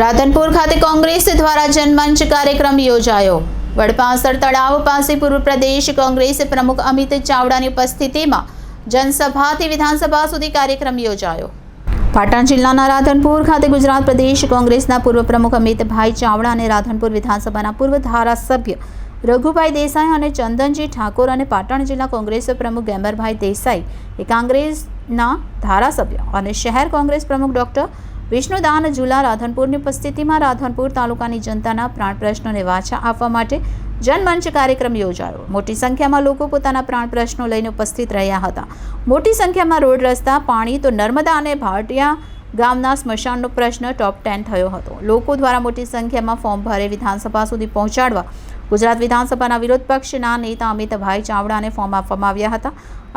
રાધનપુર ખાતે કોંગ્રેસ દ્વારા જનમંચ કાર્યક્રમ યોજાયો. વડપાસર તળાવ પાસે પૂર્વ પ્રદેશ કોંગ્રેસ પ્રમુખ અમિત ચાવડાની ઉપસ્થિતિમાં જનસભાથી વિધાનસભા સુધી કાર્યક્રમ યોજાયો. પાટણ જિલ્લાના રાધનપુર ખાતે ગુજરાત પ્રદેશ કોંગ્રેસના પૂર્વ પ્રમુખ અમિતભાઈ ચાવડા અને રાધનપુર વિધાનસભાના પૂર્વ ધારાસભ્ય રઘુભાઈ દેસાઈ અને ચંદનજી ઠાકોર અને પાટણ જિલ્લા કોંગ્રેસ પ્રમુખ ગેમરભાઈ દેસાઈ એ કોંગ્રેસના ધારાસભ્ય અને શહેર કોંગ્રેસ પ્રમુખ ડોક્ટર વિષ્ણુદાન ઝુલા રાધનપુરની ઉપસ્થિતિમાં રાધનપુર તાલુકાની જનતાના પ્રાણ પ્રશ્નોને વાચા આપવા માટે જનમંચ કાર્યક્રમ યોજાયો. મોટી સંખ્યામાં લોકો પોતાના પ્રાણ પ્રશ્નો લઈને ઉપસ્થિત રહ્યા હતા. મોટી સંખ્યામાં રોડ રસ્તા, પાણી, તો નર્મદા અને ભાટિયા ગામના સ્મશાનનો પ્રશ્ન ટોપ ટેન થયો હતો. લોકો દ્વારા મોટી સંખ્યામાં ફોર્મ ભરે વિધાનસભા સુધી પહોંચાડવા ગુજરાત વિધાનસભાના વિરોધ પક્ષના નેતા અમિતભાઈ ચાવડાને ફોર્મ આપવામાં આવ્યા હતા.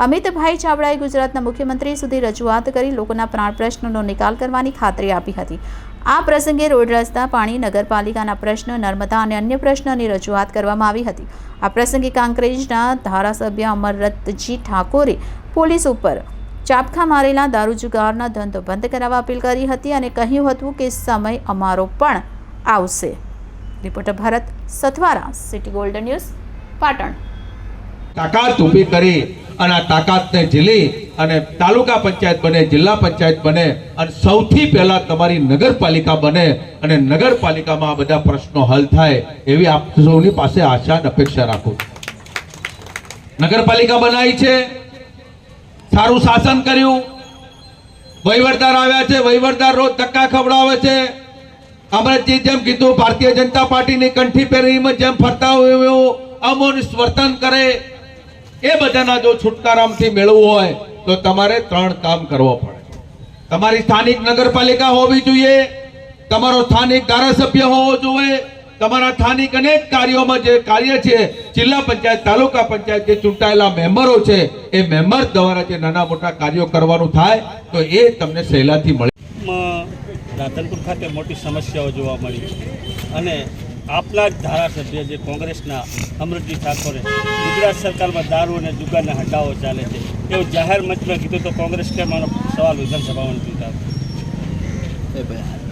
અમિતભાઈ ચાવડાએ ગુજરાતના મુખ્યમંત્રી સુધી રજૂઆત કરી લોકોના પ્રાણ પ્રશ્નોનો નિકાલ કરવાની ખાતરી આપી હતી. આ પ્રસંગે રોડ રસ્તા, પાણી, નગરપાલિકાના પ્રશ્ન, નર્મદા અને અન્ય પ્રશ્નોની રજૂઆત કરવામાં આવી હતી. આ પ્રસંગે કાંકરેજના ધારાસભ્ય અમરરતજી ઠાકોરે પોલીસ ઉપર ચાપખા મારેલા દારૂ જુગારના ધંધો બંધ કરાવવા અપીલ કરી હતી અને કહ્યું હતું કે સમય અમારો પણ આવશે. Reporter Bharat Sathvara, city golden news, Patan. તાકાત ઊભી કરી અને આ તાકાતને ઝીલી અને તાલુકા પંચાયત બને, જિલ્લા પંચાયત બને અને સૌથી પહેલા તમારી નગરપાલિકા બને અને નગરપાલિકામાં આ બધા પ્રશ્નો હલ થાય એવી આપ સૌની પાસે આશા અને અપેક્ષા રાખું નગરપાલિકા બનાવી છે સારું શાસન કર્યું. વહીવટદાર આવ્યા છે, વહીવટદાર રોજ ધક્કા ખવડાવે છે. અમરતજી જેમ કીધું, ભારતીય જનતા પાર્ટીની કંઠી પહેરીમાં જેમ ફરતા હોય એવું અમોનિશ વર્તન કરે. એ બધાના જો છુટકારામથી મેળવવું હોય, તો તમારે ત્રણ કામ કરવો પડે. તમારી સ્થાનિક નગરપાલિકા હોવી જોઈએ, તમારો સ્થાનિક ધારાસભ્ય હોવો જોઈએ તમારા સ્થાનિક અનેક કાર્યોમાં જે કાર્ય છે જિલ્લા પંચાયત તાલુકા પંચાયત જે ચૂંટાયેલા મેમ્બરો છે એ મેમ્બર દ્વારા જે નાના મોટા કાર્યો કરવાનું થાય તો એ તમને સહેલાથી મળે રાધનપુર ખાતે મોટી સમસ્યાઓ જોવા મળી. અને આપના જ ધારાસભ્ય જે કોંગ્રેસના અમૃતજી ઠાકોરે ગુજરાત સરકારમાં દારૂ અને જુગારના હટાવો ચાલે છે એવું જાહેર મંચમાં કીધું તો કોંગ્રેસ કે આનો સવાલ વિધાનસભામાં નથી ઉઠાવતો.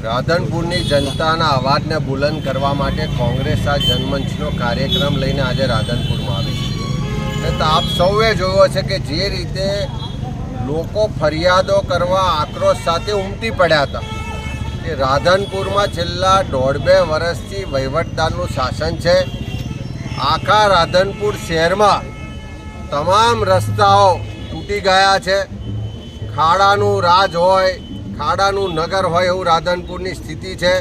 રાધનપુરની જનતાના અવાજને બુલંદ કરવા માટે કોંગ્રેસ આ જનમંચનો કાર્યક્રમ લઈને આજે રાધનપુરમાં આવી છે. તો આપ સૌએ જોયો છે કે જે રીતે લોકો ફરિયાદો કરવા આક્રોશ સાથે ઉમટી પડ્યા હતા કે રાધનપુરમાં છેલ્લા દોઢ બે વર્ષથી વહીવટદારનું શાસન છે. આખા રાધનપુર શહેરમાં તમામ રસ્તાઓ તૂટી ગયા છે. ખાડાનું રાજ હોય ખાડાનું નગર હોય એવું રાધનપુરની સ્થિતિ છે.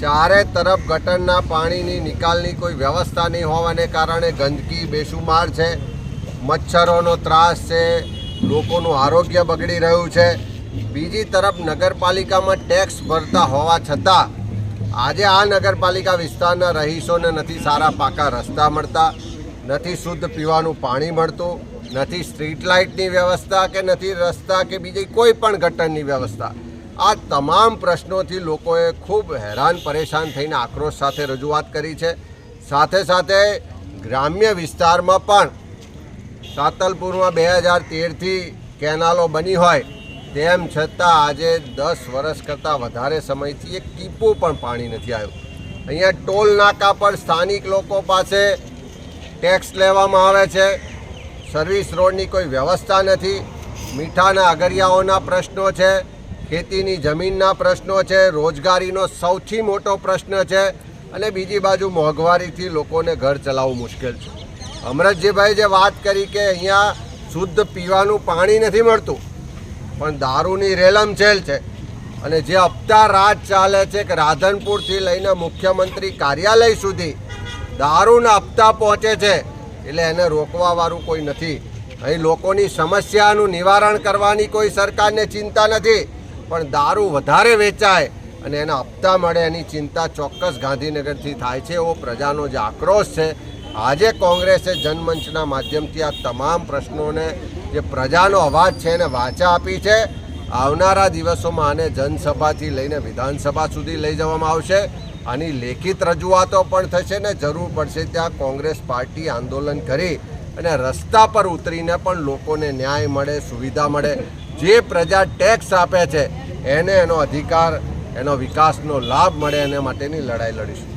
ચારે તરફ ગટરના પાણીની નિકાલની કોઈ વ્યવસ્થા નહીં હોવાને કારણે ગંદકી, બેસુમાર છે. મચ્છરોનો ત્રાસ છે. લોકોનું આરોગ્ય બગડી રહ્યું છે. બીજી તરફ નગરપાલિકામાં ટેક્સ ભરતા હોવા છતાં આજે આ નગરપાલિકા વિસ્તારના રહીશોને નથી સારા પાકા રસ્તા મળતા, નથી શુદ્ધ પીવાનું પાણી મળતું. નથી સ્ટ્રીટ લાઇટની વ્યવસ્થા કે નથી રસ્તા કે બીજી કોઈ પણ ગટરની વ્યવસ્થા. આ તમામ પ્રશ્નોથી લોકોએ ખૂબ હેરાન પરેશાન થઈને આક્રોશ સાથે રજૂઆત કરી છે. સાથે સાથે ગ્રામ્ય વિસ્તારમાં પણ સાતલપુરમાં બે હજાર તેરથી કેનાલો બની હોય તેમ છતાં આજે દસ વર્ષ કરતાં વધારે સમયથી એક ટીપું પણ પાણી નથી આવ્યું. અહીંયા ટોલ નાકા પર સ્થાનિક લોકો પાસે ટેક્સ લેવામાં આવે છે. સર્વિસ રોડની કોઈ વ્યવસ્થા નથી. મીઠાના અગરિયાઓના પ્રશ્નો છે, ખેતીની જમીનના પ્રશ્નો છે, રોજગારીનો સૌથી મોટો પ્રશ્ન છે અને બીજી બાજુ મોંઘવારીથી લોકોને ઘર ચલાવવું મુશ્કેલ છે. અમરતજીભાઈ જે વાત કરી કે અહીંયા શુદ્ધ પીવાનું પાણી નથી મળતું, પણ દારૂની રેલમછેલ છે અને જે હપ્તા રાત ચાલે છે કે રાધનપુરથી લઈને મુખ્યમંત્રી કાર્યાલય સુધી દારૂના હપ્તા પહોંચે છે એટલે એને રોકવાવાળું કોઈ નથી. અહીં લોકોની સમસ્યાનું નિવારણ કરવાની કોઈ સરકારને ચિંતા નથી, પણ દારૂ વધારે વેચાય અને એના હપ્તા મળે એની ચિંતા ચોક્કસ ગાંધીનગરથી થાય છે. એવો પ્રજાનો જે આક્રોશ છે, આજે કોંગ્રેસે જનમંચના માધ્યમથી આ તમામ પ્રશ્નોને જે પ્રજાનો અવાજ છે એને વાચા આપી છે. આવનારા દિવસોમાં આને જનસભાથી લઈને વિધાનસભા સુધી લઈ જવામાં આવશે. આની લેખિત રજૂઆતો પણ થશે ને જરૂર પડશે ત્યાં કોંગ્રેસ પાર્ટી આંદોલન કરી અને રસ્તા પર ઉતરીને પણ લોકોને ન્યાય મળે, સુવિધા મળે. જે પ્રજા ટેક્સ આપે છે, એને એનો અધિકાર, એનો વિકાસનો લાભ મળે, એને માટેની લડાઈ લડીશું.